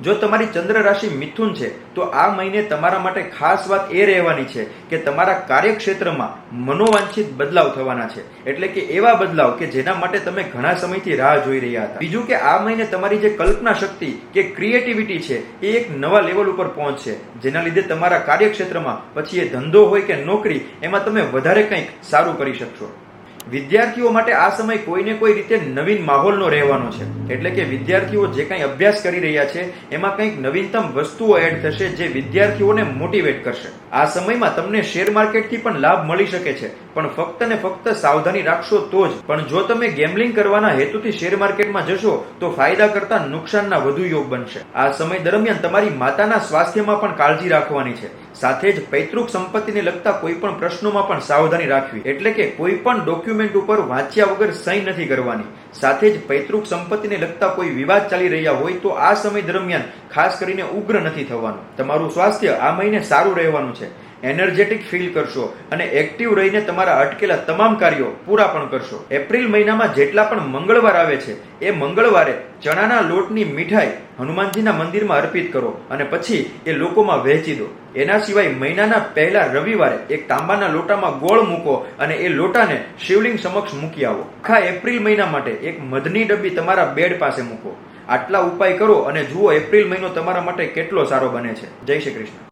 જો તમારી ચંદ્ર રાશિ મિથુન છે, તો આ મહિને તમારા માટે ખાસ વાત એ રહેવાની છે કે તમારા કાર્યક્ષેત્રમાં મનોવાંછિત બદલાવ થવાના છે. એટલે કે એવા બદલાવ કે જેના માટે તમે ઘણા સમયથી રાહ જોઈ રહ્યા હતા. બીજું કે આ મહિને તમારી જે કલ્પના શક્તિ કે ક્રિએટિવિટી છે, એ એક નવા લેવલ ઉપર પહોંચશે, જેના લીધે તમારા કાર્યક્ષેત્રમાં પછી એ ધંધો હોય કે નોકરી, એમાં તમે વધારે કંઈક સારું કરી શકશો. વિદ્યાર્થીઓ માટે આ સમય કોઈને કોઈ રીતે નવીન માહોલનો રહેવાનો છે. એટલે કે વિદ્યાર્થીઓ જે કંઈ અભ્યાસ કરી રહ્યા છે, એમાં કંઈક નવીનતમ વસ્તુઓ એડ થશે જે વિદ્યાર્થીઓને મોટિવેટ કરશે. આ સમયમાં તમને શેર માર્કેટથી પણ લાભ મળી શકે છે. પણ ફક્ત ને ફક્ત સાવધાની રાખશો તો જ. પણ જો તમે ગેમ્બલિંગ કરવાના હેતુથી શેર માર્કેટમાં જશો, તો ફાયદા કરતા નુકસાનના વધુ યોગ બનશે. આ સમય દરમિયાન તમારી માતાના સ્વાસ્થ્યમાં પણ કાળજી રાખવાની છે. સાથે જ પૈતૃક સંપત્તિને લગતા કોઈ પણ પ્રશ્નોમાં પણ સાવધાની રાખવી. એટલે કે કોઈ પણ ડોક્યુમેન્ટ ઉપર વાંચ્યા વગર સહી નથી કરવાની. સાથે જ પૈતૃક સંપત્તિને લગતા કોઈ વિવાદ ચાલી રહ્યા હોય તો આ સમય દરમિયાન ખાસ કરીને ઉગ્ર નથી થવાનું. તમારું સ્વાસ્થ્ય આ મહિને સારું રહેવાનું છે. એનર્જેટિક ફીલ કરશો અને એક્ટિવ રહીને તમારા અટકેલા તમામ કાર્યો પૂરા પણ કરશો. એપ્રિલ મહિનામાં જેટલા પણ મંગળવાર આવે છે, એ મંગળવારે ચણાના લોટની મીઠાઈ હનુમાનજીના મંદિરમાં અર્પિત કરો અને પછી એ લોકોમાં વહેંચી દો. એના સિવાય મહિનાના પહેલા રવિવારે એક તાંબાના લોટામાં ગોળ મૂકો અને એ લોટાને શિવલિંગ સમક્ષ મૂકી આવો. આખા એપ્રિલ મહિના માટે એક મધની ડબ્બી તમારા બેડ પાસે મૂકો. આટલા ઉપાય કરો અને જુઓ એપ્રિલ મહિનો તમારા માટે કેટલો સારો બને છે. જય શ્રી કૃષ્ણ.